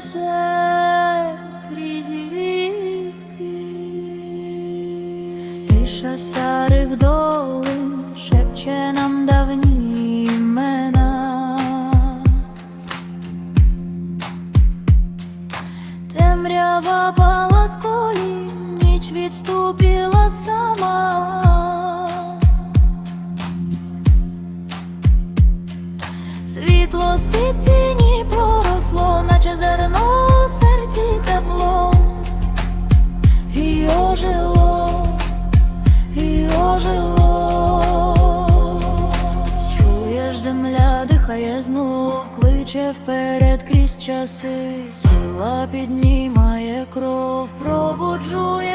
несе крізь віки, тиша старих шепче нам давні. Темрява паласкої, ніч відступила сама. Світло з земля дихає знов, кличе вперед крізь часи, сила піднімає кров, пробуджує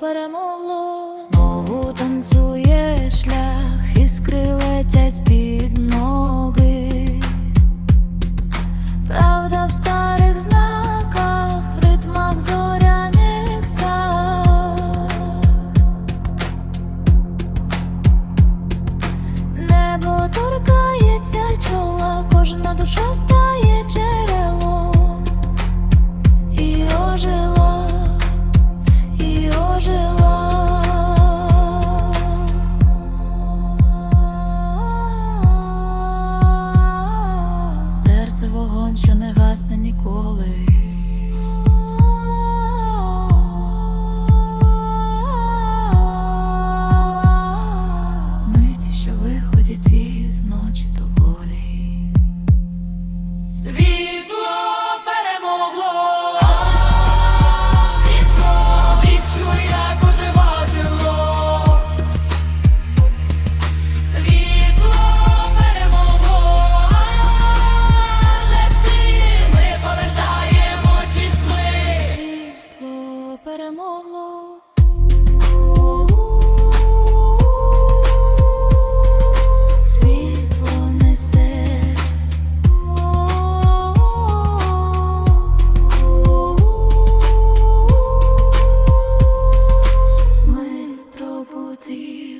перемогло, знову танцює шлях, іскри летять з-під Вогонь, не ніколи. deep.